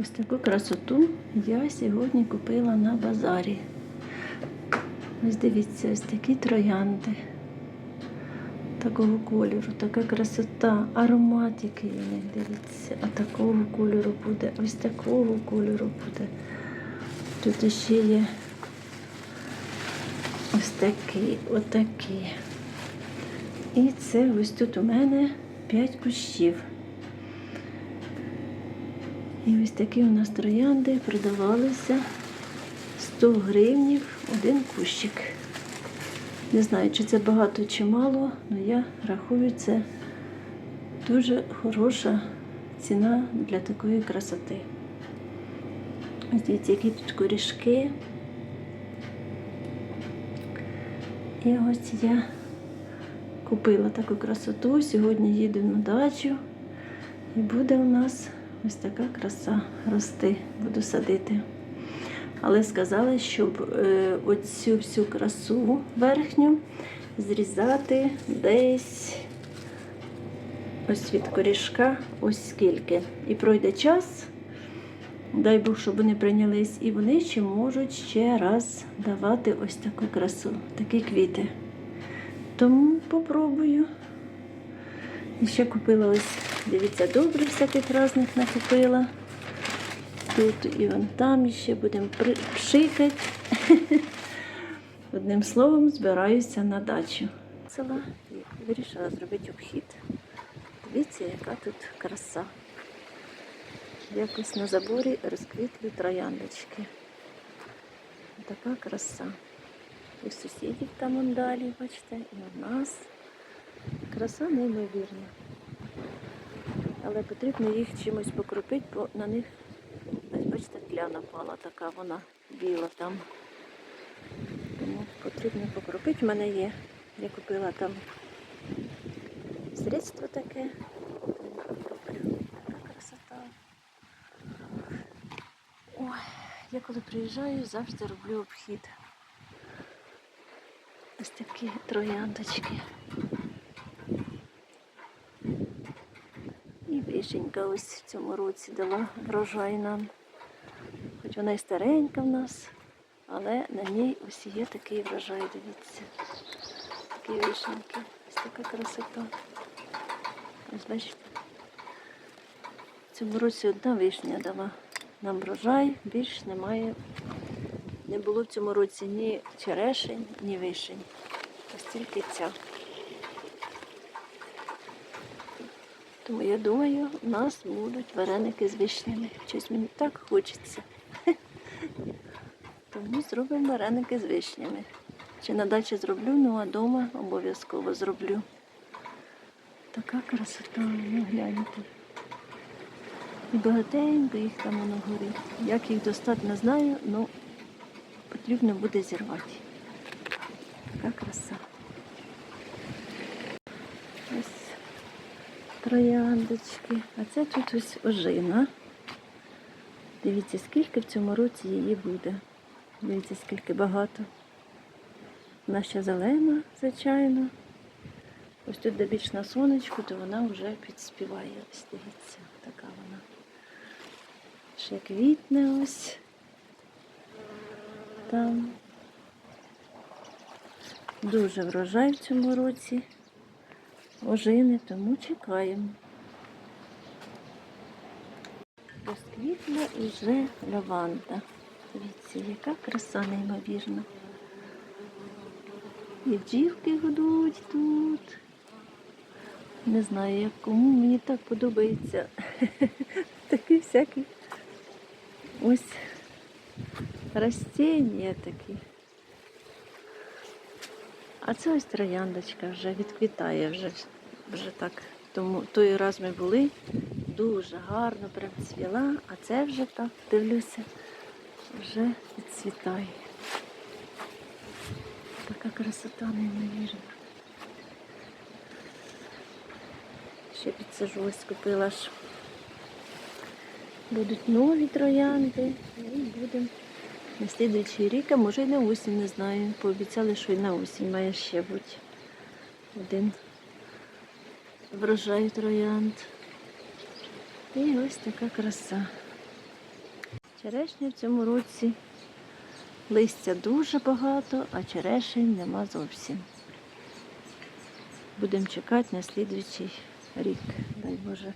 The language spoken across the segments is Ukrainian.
Ось таку красоту я сьогодні купила на базарі. Ось дивіться, ось такі троянди. Такого кольору, така красота, аромат, який у них, дивіться, а такого кольору буде, ось такого кольору буде. Тут ще є ось такі, отакі. І це ось тут у мене 5 кущів. І ось такі у нас троянди продавалися 100 гривнів один кущик. Не знаю, чи це багато чи мало, але я рахую, це дуже хороша ціна для такої красоти. Ось дивіться, які тут корішки. І ось я купила таку красоту. Сьогодні їду на дачу і буде у нас ось така краса рости. Буду садити. Але сказали, щоб е, оцю всю красу верхню зрізати десь ось від корішка, ось скільки. І пройде час, дай Бог, щоб вони прийнялись, і вони ще можуть ще раз давати ось таку красу, такі квіти. Тому попробую. І ще купила ось, дивіться, добре всяких різних накупила. Тут і вон там ще будемо пшикати. Одним словом, збираюся на дачу. Села вирішила зробити обхід. Дивіться, яка тут краса. Якось на заборі розквітли трояндочки. Така краса. І сусідів там далі, бачите, і у нас. Краса неймовірна. Але потрібно їх чимось покропити, бо на них, ось бачите, тля напала така, вона біла там. Тому потрібно покропити. У мене є. Я купила там средство таке. Така красота. Я коли приїжджаю, завжди роблю обхід. Ось такі трояндочки. І ось в цьому році дала врожай нам. Хоч вона і старенька в нас, але на ній ось є такий врожай, дивіться. Такі вишеньки. Ось така красота. Ось бачите. В цьому році одна вишня дала нам врожай, більш немає. Не було в цьому році ні черешень, ні вишень. Ось тільки ця. Тому я думаю, у нас будуть вареники з вишнями. Щось мені так хочеться. Тому зробимо вареники з вишнями. Чи на дачі зроблю, ну а вдома обов'язково зроблю. Така красота, ну гляньте. І багатенько їх там воно горить. Як їх достати, не знаю, але потрібно буде зірвати. Така краса. Ось трояндочки. А це тут ось ожина. Дивіться, скільки в цьому році її буде. Дивіться, скільки багато. Вона ще зелена, звичайно. Ось тут, де більш на сонечку, то вона вже підспіває. Ось дивіться, така вона. Ще квітне ось. Там. Дуже врожай в цьому році. Ожини, тому чекаємо. Розквітла вже лаванда. Дивіться, яка краса неймовірна. І бджілки гудуть тут. Не знаю, як кому мені так подобається. Такі всякі ось растіння такі. А це ось трояндочка вже відквітає, вже, вже так. Тому той раз ми були, дуже гарно прям цвіла, а це вже так, дивлюся, вже відцвітає. Така красота неймовірна. Ще підсажу, ось купила ж. Будуть нові троянди і будемо на рік, а може й на осінь, не знаю. Пообіцяли, що й на осінь має ще бути один врожай троянд. І ось така краса. Черешні в цьому році листя дуже багато, а черешень нема зовсім. Будемо чекати на слідуючий рік. Дай Боже,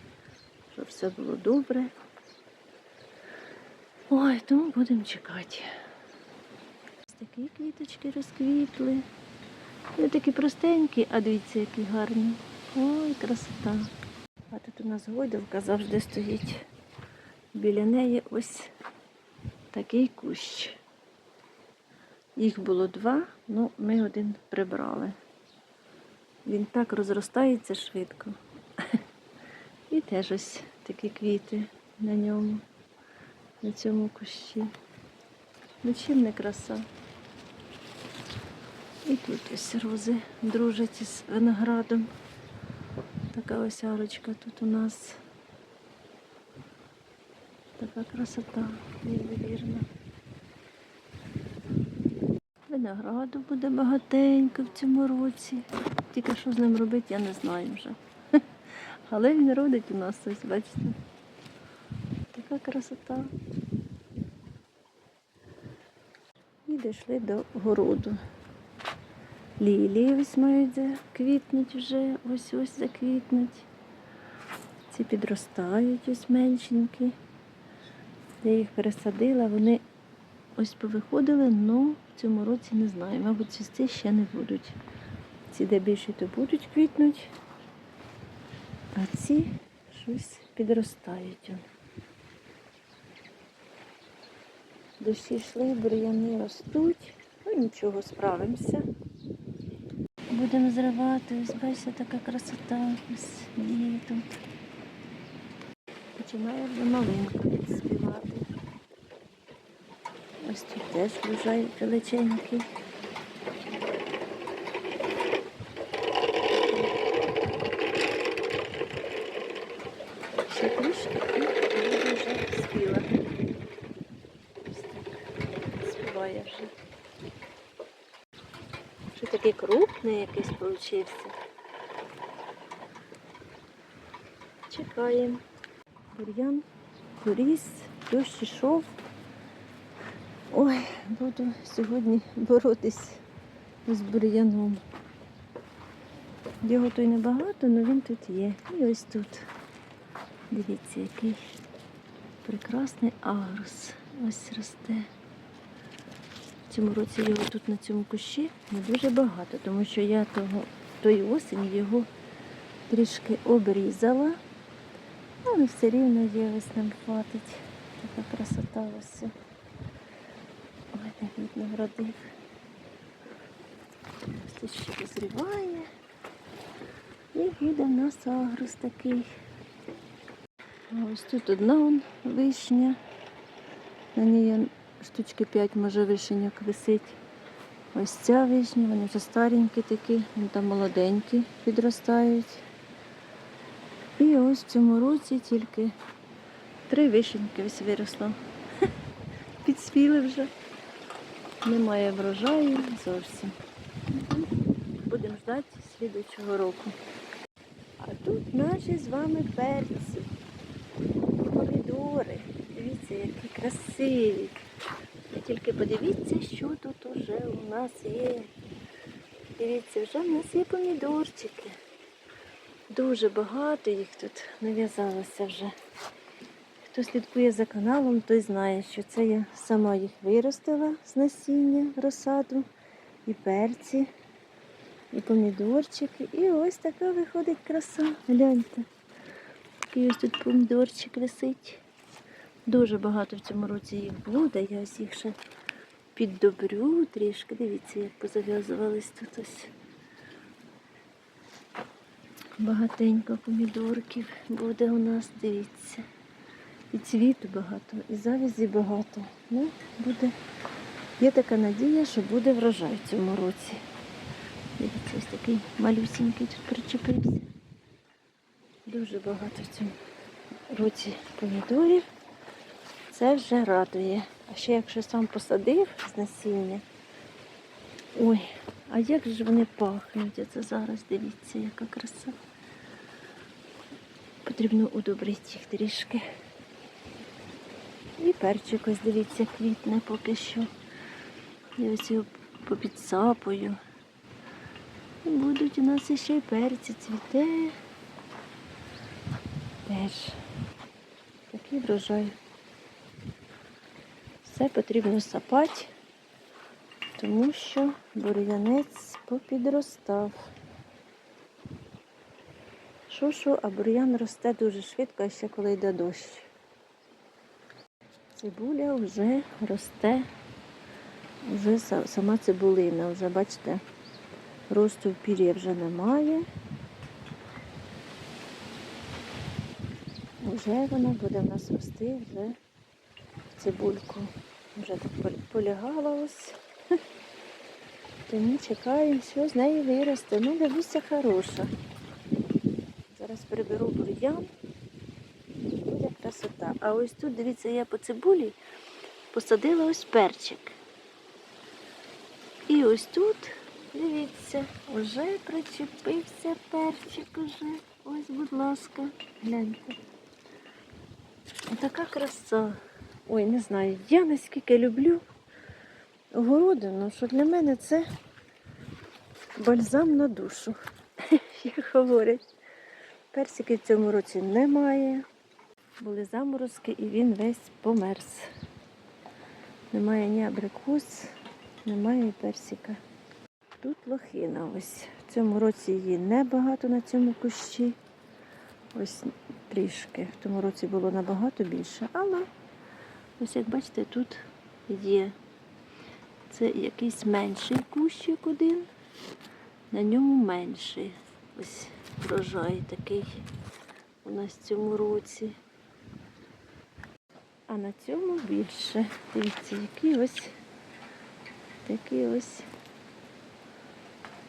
щоб все було добре. Ой, тому будемо чекати. Ось такі квіточки розквітли. Вони такі простенькі, а дивіться, які гарні. Ой, красота. А тут у нас гойдалка завжди стоїть. Біля неї ось такий кущ. Їх було два, ну ми один прибрали. Він так розростається швидко. І теж ось такі квіти на ньому, на цьому кущі. Ну чим не краса. І тут ось рози дружать із виноградом. Така ось арочка тут у нас. Така красота, неймовірна. Винограду буде багатенько в цьому році. Тільки що з ним робити, я не знаю вже. Але він родить у нас ось, бачите. Така красота. І дійшли до городу. Лілії ось мають заквітнуть вже, ось ось заквітнуть. Ці підростають ось меншенькі. Я їх пересадила, вони ось повиходили, але в цьому році не знаю. Мабуть, цвісти ще не будуть. Ці де більше то будуть квітнуть, а ці щось підростають. он. Дощі йшли, бур'яни ростуть. Ну нічого, справимося. Будемо зривати, ось бачите, така красота, ось є тут. Починає вже малинка відспівати. Ось тут теж врожай величенький. Ще трішки і буде вже спіла. Ось так співає вже. Що такий крупний якийсь получився. Чекаємо. Бур'ян поріс, дощ ішов. Ой, буду сьогодні боротись з бур'яном. Його то й небагато, але він тут є. І ось тут. Дивіться, який прекрасний агрус. Ось росте. Цьому році його тут на цьому кущі не дуже багато, тому що я того, тої осені його трішки обрізала. Але все рівно є, ось нам хватить. Така красота ось. Ой, так видно вродив. Ось ще дозріває. І буде в нас агрус такий. Ось тут одна вишня. На ній штучки 5 може вишеньок висить. Ось ця вишня, вони вже старенькі такі, вони там молоденькі підростають. І ось в цьому році тільки три вишеньки ось виросло. Підспіли вже. Немає врожаю зовсім. Будемо ждати слідуючого року. А тут наші з вами перці. Помідори. Дивіться, які красиві. Тільки подивіться, що тут уже у нас є. Дивіться, вже в нас є помідорчики. Дуже багато їх тут нав'язалося вже. Хто слідкує за каналом, той знає, що це я сама їх виростила з насіння, розсаду, і перці, і помідорчики. І ось така виходить краса. Гляньте. Такий ось тут помідорчик висить. Дуже багато в цьому році їх буде. Я ось їх ще піддобрю трішки. Дивіться, як позав'язувались тут ось. Багатенько помідорків буде у нас, дивіться. І цвіту багато, і завязі багато. Ну, буде. Є така надія, що буде врожай в цьому році. Дивіться, ось такий малюсінький тут причепився. Дуже багато в цьому році помідорів. Це вже радує. А ще якщо сам посадив з насіння. Ой, а як же вони пахнуть? Це зараз дивіться, яка краса. Потрібно удобрити їх трішки. І перчик ось дивіться, квітне поки що. Я ось його попідсапую. І будуть у нас іще й перці цвіте. Теж такий врожай. Все потрібно сапати, тому що бур'янець попідростав. Що що, а бур'ян росте дуже швидко, ще коли йде дощ. Цибуля вже росте, вже сама цибулина, вже бачите, росту в пір'я вже немає. Вже вона буде в нас рости вже цибульку. Вже так полягала ось. Тому чекаємо, що з неї виросте. Ну, дивіться, хороша. Зараз приберу бур'ян. Буде красота. А ось тут, дивіться, я по цибулі посадила ось перчик. І ось тут, дивіться, вже причепився перчик уже. Ось, будь ласка, гляньте. Така краса. Ой, не знаю, я наскільки люблю городину, що для мене це бальзам на душу, як говорять. Персики в цьому році немає. Були заморозки і він весь померз. Немає ні абрикос, немає персика. Тут лохина ось. В цьому році її небагато на цьому кущі. Ось трішки. В тому році було набагато більше, але ось як бачите, тут є. Це якийсь менший кущик один, на ньому менший. Ось врожай такий у нас в цьому році. А на цьому більше. Дивіться, які ось такі ось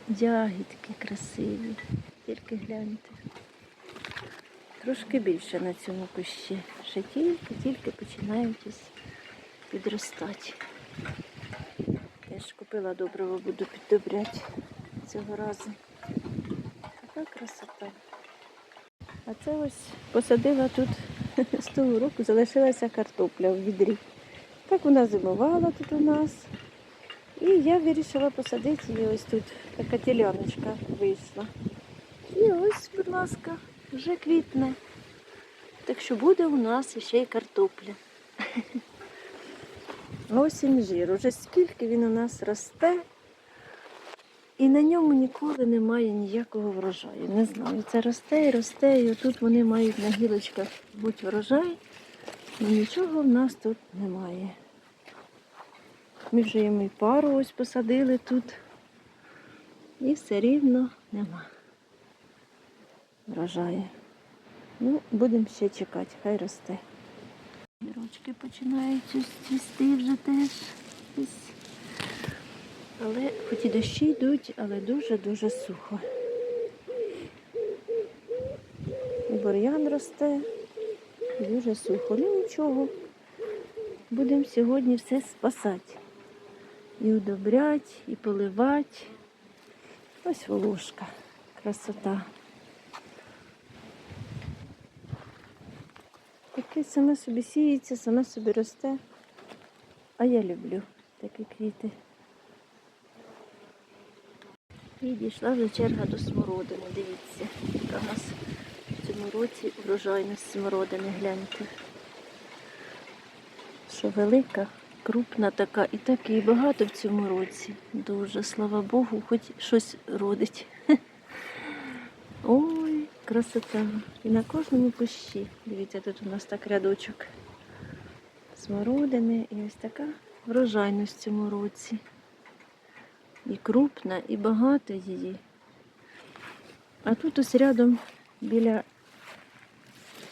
ягідки красиві. Тільки гляньте. Трошки більше на цьому кущі. Ще тільки-тільки починають ось підростати. Теж купила доброго, буду піддобряти цього разу. Така красота. А це ось посадила тут з того року, залишилася картопля в відрі. Так вона зимувала тут у нас. І я вирішила посадити її ось тут. Така діляночка вийшла. І ось, будь ласка, вже квітне. Так що буде у нас ще й картопля. Ось інжир. Уже скільки він у нас росте. І на ньому ніколи немає ніякого врожаю. Не знаю. Це росте і росте, і отут вони мають на гілочках бути врожай, але нічого в нас тут немає. Ми вже йому і пару ось посадили тут. І все рівно нема. Врожаю. Ну, будемо ще чекати, хай росте. Гірочки починають цвісти вже теж. Але хоч і дощі йдуть, але дуже-дуже сухо. І бур'ян росте, дуже сухо. Ну нічого. Будемо сьогодні все спасати. І удобряти, і поливати. Ось волошка. Красота. Таке саме собі сіється, саме собі росте. А я люблю такі квіти. І дійшла вже черга до смородини. Дивіться, яка у нас в цьому році врожайність смородини, гляньте. Що велика, крупна така і так і багато в цьому році. Дуже, слава Богу, хоч щось родить. красота. І на кожному кущі. Дивіться, тут у нас так рядочок смородини і ось така врожайність в цьому році. І крупна, і багато її. А тут ось рядом біля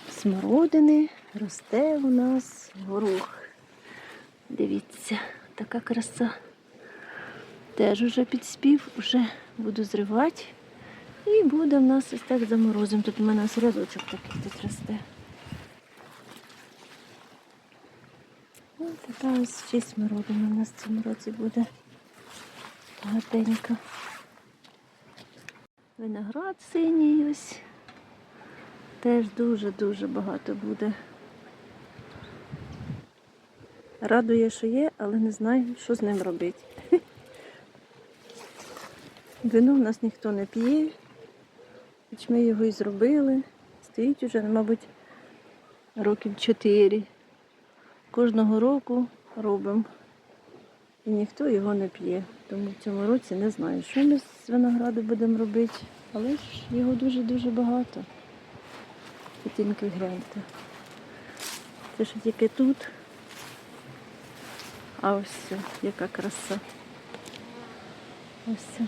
смородини росте у нас горох. Дивіться, така краса. Теж уже підспів, вже буду зривати. І буде в нас ось так заморозим. Тут у мене ось рядочок такий тут росте. Ось така ось ще смородина у нас в цьому році буде. Багатенько. Виноград синій ось. Теж дуже-дуже багато буде. Радує, що є, але не знаю, що з ним робити. Вино в нас ніхто не п'є, хоч ми його і зробили. Стоїть уже, мабуть, років чотири. Кожного року робимо. І ніхто його не п'є. Тому в цьому році не знаю, що ми з винограду будемо робити, але ж його дуже-дуже багато. Тільки гляньте. Це ж тільки тут. А ось все, яка краса. Ось все.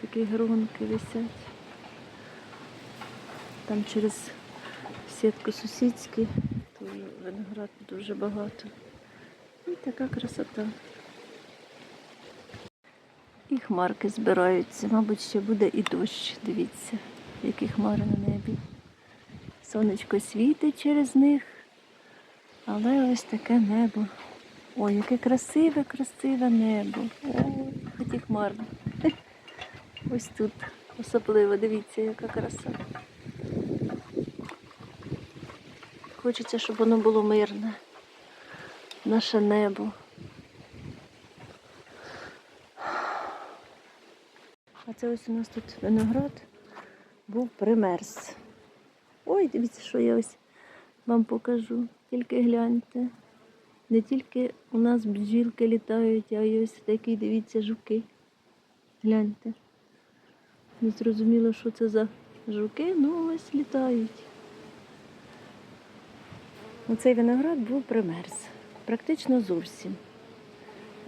Такі гронки висять. Там через сітку сусідські, теж виноград дуже багато. І така красота. І хмарки збираються. Мабуть, ще буде і дощ. Дивіться, які хмари на небі. Сонечко світить через них, але ось таке небо. Ой, яке красиве, красиве небо. Ой, які хмарно. Ось тут особливо, дивіться, яка краса. Хочеться, щоб воно було мирне. Наше небо. А це ось у нас тут виноград був примерз. Ой, дивіться, що я ось вам покажу. Тільки гляньте. Не тільки у нас бджілки літають, а й ось такі, дивіться, жуки. Гляньте. Не зрозуміло, що це за жуки, ну ось літають. Оцей виноград був примерз. Практично зовсім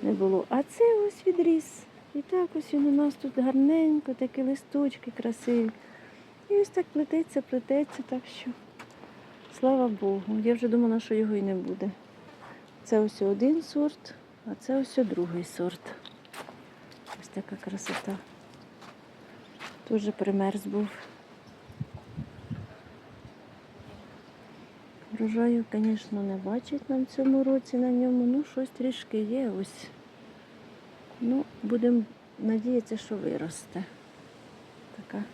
не було. А це ось відріс. І так ось він у нас тут гарненько, такі листочки красиві. І ось так плететься, плететься, так що слава Богу. Я вже думала, що його і не буде. Це ось один сорт, а це ось другий сорт. Ось така красота. Теж примерз був. Врожаю, звісно, не бачить нам в цьому році на ньому. Ну, щось трішки є ось. Ну, будемо надіятися, що виросте. Така,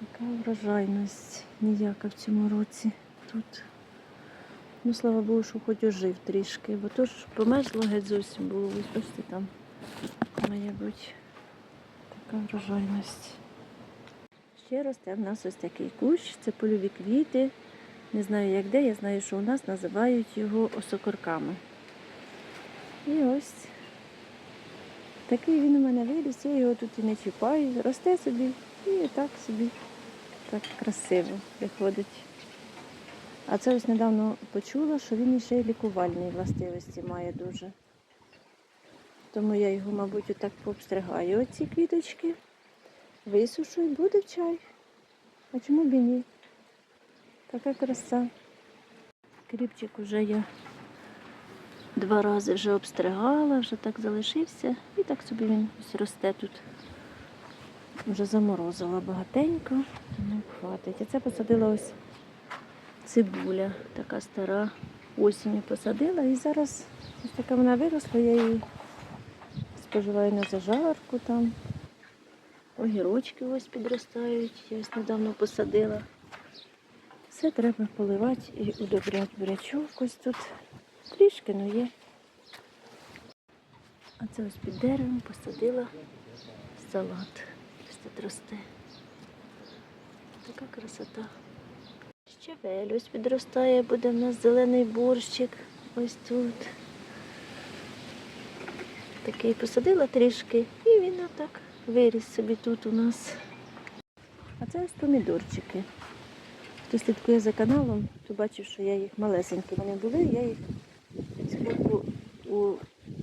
така врожайність ніяка в цьому році тут. Ну, слава Богу, що хоч ожив трішки, бо то ж померзло геть зовсім було. Ось там має бути така врожайність. Ще росте в нас ось такий кущ, це польові квіти. Не знаю як де, я знаю, що у нас називають його осокорками. І ось такий він у мене виріс, я його тут і не чіпаю, росте собі і так собі так красиво виходить. А це ось недавно почула, що він ще й лікувальні властивості має дуже. Тому я його, мабуть, отак пообстригаю оці квіточки, висушу і буде в чай. А чому б і ні? Така краса. Кріпчик уже я два рази вже обстригала, вже так залишився. І так собі він ось росте тут. Вже заморозила багатенько, ну хватить. А це посадила ось цибуля, така стара. Осінню посадила і зараз ось така вона виросла, я її споживаю на зажарку там. Огірочки ось підростають, я ось недавно посадила. Все треба поливати і удобряти бурячок ось тут. Трішки, ну є. А це ось під деревом посадила салат. Ось тут росте. Така красота. Щавель ось підростає, буде в нас зелений борщик. Ось тут. Такий посадила трішки і він отак виріс собі тут у нас. А це ось помідорчики. Хто слідкує за каналом, то бачив, що я їх малесенькі вони були, я їх спочатку у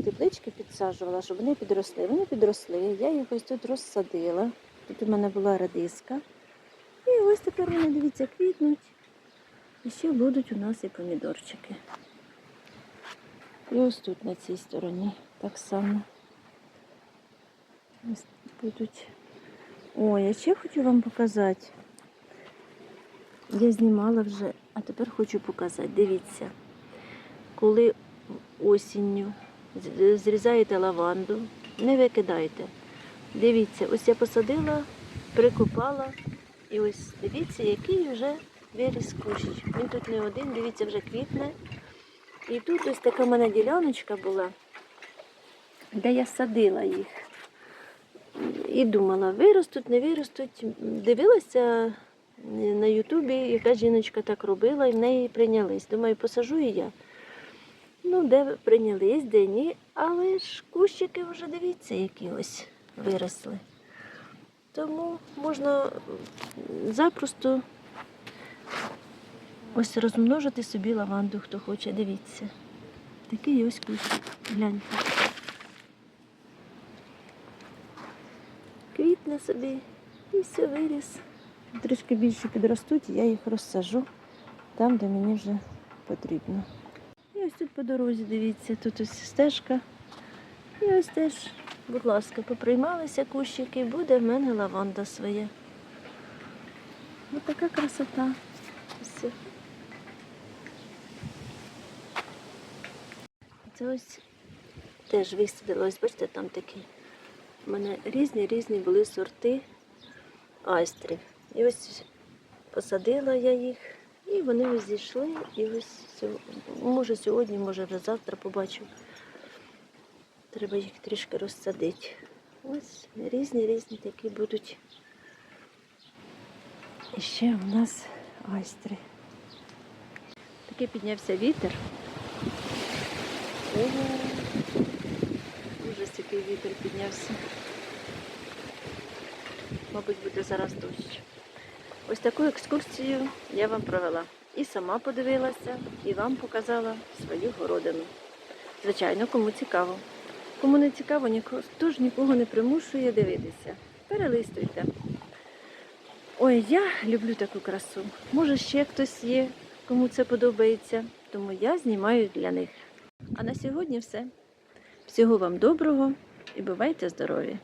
теплички підсаджувала, щоб вони підросли. Вони підросли, я їх ось тут розсадила. Тут у мене була радиска. І ось тепер вони, дивіться, квітнуть. І ще будуть у нас і помідорчики. І ось тут на цій стороні так само. Ось будуть. Ой, я ще хочу вам показати. Я знімала вже, а тепер хочу показати. Дивіться, коли осінню зрізаєте лаванду, не викидайте. Дивіться, ось я посадила, прикопала, і ось дивіться, який вже виріс кущ. Він тут не один, дивіться, вже квітне. І тут ось така в мене діляночка була, де я садила їх. І думала, виростуть, не виростуть. Дивилася на Ютубі, яка жіночка так робила, і в неї прийнялись. Думаю, посажу і я. Ну, де прийнялись, де ні. Але ж кущики вже дивіться, які ось виросли. Тому можна запросто ось розмножити собі лаванду, хто хоче, дивіться. Такий ось кущик. Гляньте. Квітне собі і все виріс. Трішки більше підростуть, я їх розсажу там, де мені вже потрібно. І ось тут по дорозі, дивіться, тут ось стежка. І ось теж, будь ласка, поприймалися кущики, буде в мене лаванда своя. Ось така красота. Все. Це ось теж висадилось, бачите, там такі. У мене різні різні були сорти айстрів. І ось посадила я їх, і вони ось зійшли. І ось може сьогодні, може вже завтра побачу. Треба їх трішки розсадити. Ось різні різні такі будуть. І ще у нас айстри. Такий піднявся вітер. Ого, ужас який вітер піднявся. Мабуть, буде зараз дощ. Ось таку екскурсію я вам провела. І сама подивилася, і вам показала свою городину. Звичайно, кому цікаво. Кому не цікаво, ніхто ж нікого не примушує дивитися. Перелистуйте. Ой, я люблю таку красу. Може, ще хтось є, кому це подобається, тому я знімаю для них. А на сьогодні все. Всього вам доброго і бувайте здорові!